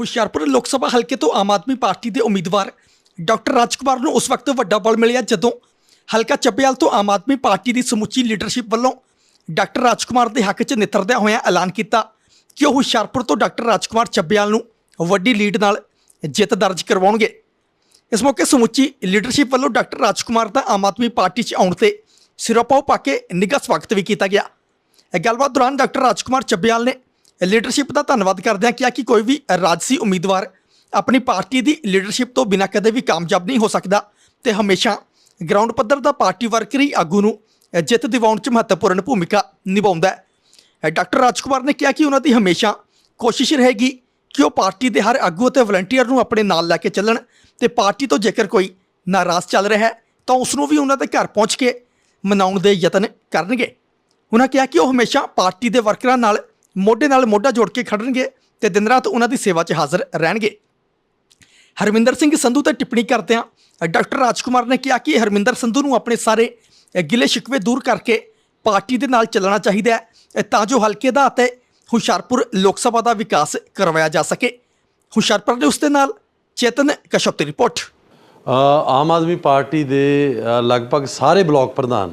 ਹੁਸ਼ਿਆਰਪੁਰ ਲੋਕ ਸਭਾ ਹਲਕੇ ਤੋਂ ਆਮ ਆਦਮੀ ਪਾਰਟੀ ਦੇ ਉਮੀਦਵਾਰ ਡਾਕਟਰ ਰਾਜਕੁਮਾਰ ਨੂੰ ਉਸ ਵਕਤ ਵੱਡਾ ਬਲ ਮਿਲਿਆ ਜਦੋਂ ਹਲਕਾ ਚੱਬੇਵਾਲ ਤੋਂ ਆਮ ਆਦਮੀ ਪਾਰਟੀ ਦੀ ਸਮੁੱਚੀ ਲੀਡਰਸ਼ਿਪ ਵੱਲੋਂ ਡਾਕਟਰ ਰਾਜਕੁਮਾਰ ਦੇ ਹੱਕ 'ਚ ਨਿੱਤਰਦਿਆਂ ਹੋਇਆਂ ਐਲਾਨ ਕੀਤਾ ਕਿ ਉਹ ਹੁਸ਼ਿਆਰਪੁਰ ਤੋਂ ਡਾਕਟਰ ਰਾਜਕੁਮਾਰ ਚੱਬੇਵਾਲ ਨੂੰ ਵੱਡੀ ਲੀਡ ਨਾਲ ਜਿੱਤ ਦਰਜ ਕਰਵਾਉਣਗੇ। ਇਸ ਮੌਕੇ ਸਮੁੱਚੀ ਲੀਡਰਸ਼ਿਪ ਵੱਲੋਂ ਡਾਕਟਰ ਰਾਜਕੁਮਾਰ ਦਾ ਆਮ ਆਦਮੀ ਪਾਰਟੀ 'ਚ ਆਉਣ ਤੇ ਸਿਰੋਪਾਓ ਪਾ ਕੇ ਨਿੱਘਾ ਸਵਾਗਤ ਵੀ ਕੀਤਾ ਗਿਆ। ਇਹ ਗੱਲਬਾਤ ਦੌਰਾਨ ਡਾਕਟਰ ਰਾਜਕੁਮਾਰ ਚੱਬੇਵਾਲ ਨੇ ਲੀਡਰਸ਼ਿਪ ਦਾ ਧੰਨਵਾਦ ਕਰਦਿਆਂ ਕਿਹਾ ਕਿ ਕੋਈ ਵੀ ਰਾਜਸੀ ਉਮੀਦਵਾਰ ਆਪਣੀ ਪਾਰਟੀ ਦੀ ਲੀਡਰਸ਼ਿਪ ਤੋਂ ਬਿਨਾਂ ਕਦੇ ਵੀ ਕਾਮਯਾਬ ਨਹੀਂ ਹੋ ਸਕਦਾ ਤੇ ਹਮੇਸ਼ਾ ਗਰਾਊਂਡ ਪੱਧਰ ਦਾ ਪਾਰਟੀ ਵਰਕਰ ਹੀ ਆਗੂ ਨੂੰ ਜਿੱਤ ਦਿਵਾਉਣ 'ਚ ਮਹੱਤਵਪੂਰਨ ਭੂਮਿਕਾ ਨਿਭਾਉਂਦਾ ਹੈ। ਡਾਕਟਰ ਰਾਜਕੁਮਾਰ ਨੇ ਕਿਹਾ ਕਿ ਉਹਨਾਂ ਦੀ ਹਮੇਸ਼ਾ ਕੋਸ਼ਿਸ਼ ਰਹੇਗੀ ਕਿ ਉਹ ਪਾਰਟੀ ਦੇ ਹਰ ਆਗੂ ਅਤੇ ਵਲੰਟੀਅਰ ਨੂੰ ਆਪਣੇ ਨਾਲ ਲੈ ਕੇ ਚੱਲਣ ਤੇ ਪਾਰਟੀ ਤੋਂ ਜੇਕਰ ਕੋਈ ਨਾਰਾਜ਼ ਚੱਲ ਰਿਹਾ ਹੈ ਤਾਂ ਉਸ ਨੂੰ ਵੀ ਉਹਨਾਂ ਦੇ ਘਰ ਪਹੁੰਚ ਕੇ ਮਨਾਉਣ ਦੇ ਯਤਨ ਕਰਨਗੇ। ਉਹਨਾਂ ਕਿਹਾ ਕਿ ਉਹ ਹਮੇਸ਼ਾ ਪਾਰਟੀ ਦੇ ਵਰਕਰਾਂ ਨਾਲ ਮੋਢੇ ਨਾਲ ਮੋਢਾ ਜੋੜ ਕੇ ਖੜਨਗੇ ਤੇ ਦਿਨ ਰਾਤ ਉਹਨਾਂ ਦੀ ਸੇਵਾ 'ਚ ਹਾਜ਼ਰ ਰਹਿਣਗੇ। ਹਰਮਿੰਦਰ ਸਿੰਘ ਸੰਧੂ ਤੇ ਟਿੱਪਣੀ ਕਰਦਿਆਂ ਡਾਕਟਰ ਰਾਜਕੁਮਾਰ ਨੇ ਕਿਹਾ ਕਿ ਹਰਮਿੰਦਰ ਸੰਧੂ ਨੂੰ ਆਪਣੇ ਸਾਰੇ ਗਿਲੇ ਸ਼ਿਕਵੇ ਦੂਰ ਕਰਕੇ ਪਾਰਟੀ ਦੇ ਨਾਲ ਚੱਲਣਾ ਚਾਹੀਦਾ ਹੈ ਤਾਂ ਜੋ ਹਲਕੇ ਦਾ ਅਤੇ ਹੁਸ਼ਿਆਰਪੁਰ ਲੋਕ ਸਭਾ ਦਾ ਵਿਕਾਸ ਕਰਵਾਇਆ ਜਾ ਸਕੇ। ਹੁਸ਼ਿਆਰਪੁਰ ਦੇ ਉਸ ਦੇ ਨਾਲ ਚੇਤਨ ਕਸ਼ਪ ਦੀ ਰਿਪੋਰਟ। ਆਮ ਆਦਮੀ ਪਾਰਟੀ ਦੇ ਲਗਭਗ ਸਾਰੇ ਬਲਾਕ ਪ੍ਰਧਾਨ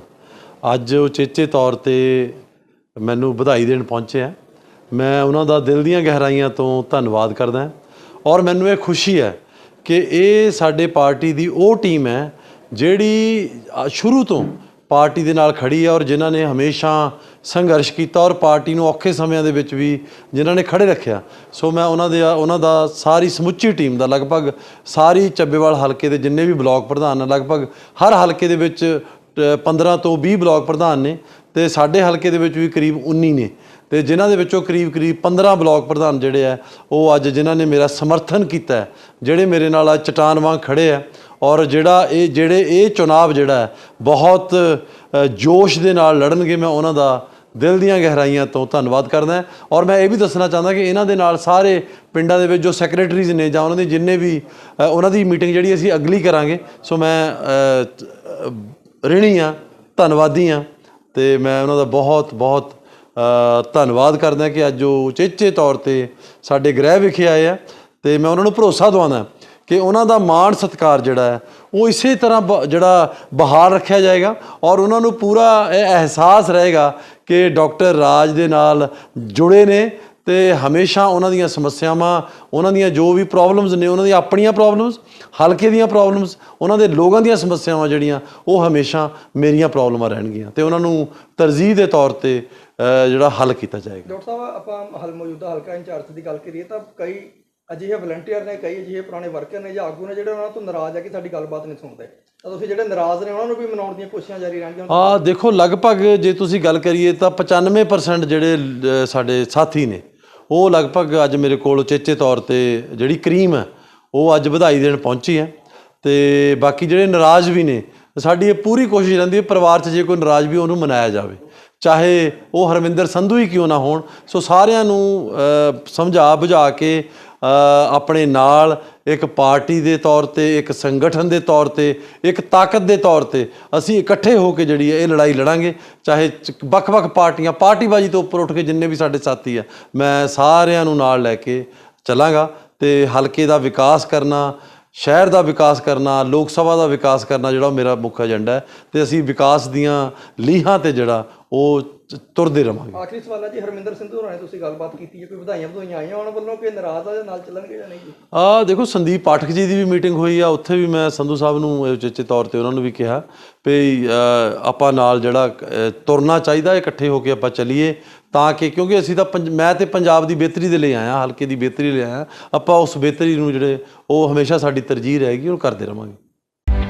ਅੱਜ ਉਚੇਚੇ ਤੌਰ ਤੇ ਮੈਨੂੰ ਵਧਾਈ ਦੇਣ ਪਹੁੰਚੇ ਆ। ਮੈਂ ਉਹਨਾਂ ਦਾ ਦਿਲ ਦੀਆਂ ਗਹਿਰਾਈਆਂ ਤੋਂ ਧੰਨਵਾਦ ਕਰਦਾ ਔਰ ਮੈਨੂੰ ਇਹ ਖੁਸ਼ੀ ਹੈ ਕਿ ਇਹ ਸਾਡੇ ਪਾਰਟੀ ਦੀ ਉਹ ਟੀਮ ਹੈ ਜਿਹੜੀ ਸ਼ੁਰੂ ਤੋਂ ਪਾਰਟੀ ਦੇ ਨਾਲ ਖੜੀ ਹੈ ਔਰ ਜਿਨ੍ਹਾਂ ਨੇ ਹਮੇਸ਼ਾ ਸੰਘਰਸ਼ ਕੀਤਾ ਔਰ ਪਾਰਟੀ ਨੂੰ ਔਖੇ ਸਮਿਆਂ ਦੇ ਵਿੱਚ ਵੀ ਜਿਨ੍ਹਾਂ ਨੇ ਖੜੇ ਰੱਖਿਆ। ਸੋ ਮੈਂ ਉਹਨਾਂ ਦੇ ਉਹਨਾਂ ਦਾ ਸਾਰੀ ਸਮੁੱਚੀ ਟੀਮ ਦਾ ਲਗਭਗ ਸਾਰੀ ਚੱਬੇਵਾਲ ਹਲਕੇ ਦੇ ਜਿੰਨੇ ਵੀ ਬਲਾਕ ਪ੍ਰਧਾਨ ਨੇ ਲਗਭਗ ਹਰ ਹਲਕੇ ਦੇ ਵਿੱਚ ਅ, 15 ਤੋਂ 20 ਬਲਾਕ ਪ੍ਰਧਾਨ ਨੇ ਤੇ ਸਾਡੇ ਹਲਕੇ ਦੇ ਵਿੱਚ ਵੀ ਕਰੀਬ 19 ਨੇ। ਤੇ ਜਿਨ੍ਹਾਂ ਦੇ ਵਿੱਚੋਂ ਕਰੀਬ ਕਰੀਬ 15 ਬਲਾਕ ਪ੍ਰਧਾਨ ਜਿਹੜੇ ਆ ਉਹ ਅੱਜ ਜਿਨ੍ਹਾਂ ਨੇ ਮੇਰਾ ਸਮਰਥਨ ਕੀਤਾ ਜਿਹੜੇ ਮੇਰੇ ਨਾਲ ਅੱਜ ਚਟਾਨ ਵਾਂਗ ਖੜੇ ਆ ਔਰ ਜਿਹੜਾ ਇਹ ਜਿਹੜੇ ਇਹ ਚੁਣਾਵ ਜਿਹੜਾ ਬਹੁਤ ਜੋਸ਼ ਦੇ ਨਾਲ ਲੜਨਗੇ ਮੈਂ ਉਹਨਾਂ ਦਾ ਦਿਲ ਦੀਆਂ ਗਹਿਰਾਈਆਂ ਤੋਂ ਧੰਨਵਾਦ ਕਰਦਾ ਔਰ ਮੈਂ ਇਹ ਵੀ ਦੱਸਣਾ ਚਾਹੁੰਦਾ ਕਿ ਇਹਨਾਂ ਦੇ ਨਾਲ ਸਾਰੇ ਪਿੰਡਾਂ ਦੇ ਵਿੱਚ ਜੋ ਸੈਕਟਰੀਜ਼ ਨੇ ਜਾਂ ਉਹਨਾਂ ਦੇ ਜਿੰਨੇ ਵੀ ਉਹਨਾਂ ਦੀ ਮੀਟਿੰਗ ਜਿਹੜੀ ਅਸੀਂ ਅਗਲੀ ਕਰਾਂਗੇ ਸੋ ਮੈਂ ਅ, ਅ, ਆ ਧੰਨਵਾਦੀ ਆ ਤੇ ਮੈਂ ਉਹਨਾਂ ਦਾ ਬਹੁਤ ਬਹੁਤ ਧੰਨਵਾਦ ਕਰਦਾ ਕਿ ਅੱਜ ਉਹ ਉਚੇਚੇ ਤੌਰ ਤੇ ਸਾਡੇ ਗ੍ਰਹਿ ਵਿਖੇ ਆਏ ਆ ਤੇ ਮੈਂ ਉਹਨਾਂ ਨੂੰ ਭਰੋਸਾ ਦਵਾਉਂਦਾ ਕਿ ਉਹਨਾਂ ਦਾ ਮਾਣ ਸਤਿਕਾਰ ਜਿਹੜਾ ਹੈ, ਉਹ ਇਸੇ ਤਰ੍ਹਾਂ ਬ- ਜਿਹੜਾ ਬਹਾਲ ਰੱਖਿਆ ਜਾਏਗਾ ਔਰ ਉਹਨਾਂ ਨੂੰ ਪੂਰਾ ਇਹ ਅਹਿਸਾਸ ਰਹੇਗਾ ਕਿ ਡਾਕਟਰ ਰਾਜ ਦੇ ਨਾਲ ਜੁੜੇ ਨੇ ਤੇ ਹਮੇਸ਼ਾ ਉਹਨਾਂ ਦੀਆਂ ਸਮੱਸਿਆਵਾਂ ਉਹਨਾਂ ਦੀਆਂ ਜੋ ਵੀ ਪ੍ਰੋਬਲਮਸ ਨੇ ਉਹਨਾਂ ਦੀਆਂ ਆਪਣੀਆਂ ਪ੍ਰੋਬਲਮਸ ਹਲਕੇ ਦੀਆਂ ਪ੍ਰੋਬਲਮਸ ਉਹਨਾਂ ਦੇ ਲੋਕਾਂ ਦੀਆਂ ਸਮੱਸਿਆਵਾਂ ਜਿਹੜੀਆਂ ਉਹ ਹਮੇਸ਼ਾ ਮੇਰੀਆਂ ਪ੍ਰੋਬਲਮਾਂ ਰਹਿਣਗੀਆਂ ਤੇ ਉਹਨਾਂ ਨੂੰ ਤਰਜੀਹ ਦੇ ਤੌਰ ਤੇ ਜਿਹੜਾ ਹੱਲ ਕੀਤਾ ਜਾਏਗਾ। ਡਾਕਟਰ ਸਾਹਿਬ ਆਪਾਂ ਹਲ ਮੌਜੂਦਾ ਹਲਕਾ ਇੰਚਾਰਜ ਦੀ ਗੱਲ ਕਰੀਏ ਤਾਂ ਕਈ ਅਜਿਹੇ ਵਲੰਟੀਅਰ ਨੇ ਕਈ ਅਜਿਹੇ ਪੁਰਾਣੇ ਵਰਕਰ ਨੇ ਜਾਂ ਆਗੂ ਨੇ ਜਿਹੜੇ ਉਹਨਾਂ ਤੋਂ ਨਾਰਾਜ਼ ਆ ਕਿ ਸਾਡੀ ਗੱਲਬਾਤ ਨਹੀਂ ਸੁਣਦੇ। ਤਾਂ ਤੁਸੀਂ ਜਿਹੜੇ ਨਾਰਾਜ਼ ਨੇ ਉਹਨਾਂ ਨੂੰ ਵੀ ਮਨਾਉਣ ਦੀਆਂ ਕੋਸ਼ਿਸ਼ਾਂ ਜਾਰੀ ਰਹਿਣਗੀਆਂ ਆ ਦੇਖੋ ਲਗਭਗ ਜੇ ਤੁਸੀਂ ਗੱਲ ਕਰੀਏ ਤਾਂ 95% ਜਿਹੜੇ ਸਾਡੇ ਸਾਥੀ ਨੇ ਉਹ ਲਗਭਗ ਅੱਜ ਮੇਰੇ ਕੋਲ ਚੇਚੇ ਤੌਰ ਤੇ ਜਿਹੜੀ ਕਰੀਮ ਹੈ, ਉਹ ਅੱਜ ਵਧਾਈ ਦੇਣ ਪਹੁੰਚੀ ਹੈ। ਤੇ ਬਾਕੀ ਜਿਹੜੇ ਨਾਰਾਜ਼ ਵੀ ਨੇ, ਸਾਡੀ ਇਹ ਪੂਰੀ ਕੋਸ਼ਿਸ਼ ਰਹਿੰਦੀ ਹੈ ਪਰਿਵਾਰ 'ਚ ਜੇ ਕੋਈ ਨਾਰਾਜ਼ ਵੀ ਉਹਨੂੰ ਮਨਾਇਆ ਜਾਵੇ। ਚਾਹੇ ਉਹ ਹਰਮਿੰਦਰ ਸੰਧੂ ਹੀ ਕਿਉਂ ਨਾ ਹੋਣ, ਸੋ ਸਾਰਿਆਂ ਨੂੰ ਸਮਝਾ ਬੁਝਾ ਕੇ ਆਪਣੇ ਨਾਲ ਇੱਕ ਪਾਰਟੀ ਦੇ ਤੌਰ ਤੇ, ਇੱਕ ਸੰਗਠਨ ਦੇ ਤੌਰ ਤੇ, ਇੱਕ ਤਾਕਤ ਦੇ ਤੌਰ ਤੇ ਅਸੀਂ ਇਕੱਠੇ ਹੋ ਕੇ ਜਿਹੜੀ ਹੈ ਇਹ ਲੜਾਈ ਲੜਾਂਗੇ। ਚਾਹੇ ਵੱਖ-ਵੱਖ ਪਾਰਟੀਆਂ, ਪਾਰਟੀਬਾਜ਼ੀ ਤੋਂ ਉੱਪਰ ਉੱਠ ਕੇ ਜਿੰਨੇ ਵੀ ਸਾਡੇ ਸਾਥੀ ਆ, ਮੈਂ ਸਾਰਿਆਂ ਨੂੰ ਨਾਲ ਲੈ ਕੇ ਚੱਲਾਂਗਾ ਤੇ ਹਲਕੇ ਦਾ ਵਿਕਾਸ ਕਰਨਾ, ਸ਼ਹਿਰ ਦਾ ਵਿਕਾਸ ਕਰਨਾ, ਲੋਕ ਸਭਾ ਦਾ ਵਿਕਾਸ ਕਰਨਾ ਜਿਹੜਾ ਉਹ ਮੇਰਾ ਮੁੱਖ ਏਜੰਡਾ ਹੈ ਤੇ ਅਸੀਂ ਵਿਕਾਸ ਦੀਆਂ ਲੀਹਾਂ ਤੇ ਜਿਹੜਾ ਉਹ ਤੁਰਦੇ ਰਵਾਂਗੇ। ਆਖਰੀ ਸਵਾਲ ਹੈ ਜੀ ਹਰਮਿੰਦਰ ਸਿੰਧੂ ਹੋਰਾਂ ਨੇ ਤੁਸੀਂ ਗੱਲਬਾਤ ਕੀਤੀ ਹੈ ਕੋਈ ਵਧਾਈਆਂ ਵਧਾਈਆਂ ਆਈਆਂ ਉਹਨਾਂ ਵੱਲੋਂ ਕਿ ਨਾਰਾਜ਼ ਆ ਜਾਂ ਨਾਲ ਚੱਲਣਗੇ ਜਾਂ ਨਹੀਂ ਜੀ? ਆ ਦੇਖੋ ਸੰਦੀਪ ਪਾਠਕ ਜੀ ਦੀ ਵੀ ਮੀਟਿੰਗ ਹੋਈ ਆ ਉੱਥੇ ਵੀ ਮੈਂ ਸੰਧੂ ਸਾਹਿਬ ਨੂੰ ਉਚੇਚੇ ਤੌਰ ਤੇ ਉਹਨਾਂ ਨੂੰ ਵੀ ਕਿਹਾ ਵੀ ਆਪਾਂ ਨਾਲ ਜਿਹੜਾ ਤੁਰਨਾ ਚਾਹੀਦਾ ਇਕੱਠੇ ਹੋ ਕੇ ਆਪਾਂ ਚੱਲੀਏ ਤਾਂ ਕਿ ਕਿਉਂਕਿ ਅਸੀਂ ਤਾਂ ਮੈਂ ਤੇ ਪੰਜਾਬ ਦੀ ਬਿਹਤਰੀ ਦੇ ਲਈ ਆਇਆ ਹਲਕੇ ਦੀ ਬਿਹਤਰੀ ਲਈ ਆਇਆ ਆਪਾਂ ਉਸ ਬਿਹਤਰੀ ਨੂੰ ਜਿਹੜੇ ਉਹ ਹਮੇਸ਼ਾ ਸਾਡੀ ਤਰਜੀਹ ਰਹੇਗੀ ਉਹ ਕਰਦੇ ਰਵਾਂਗੇ।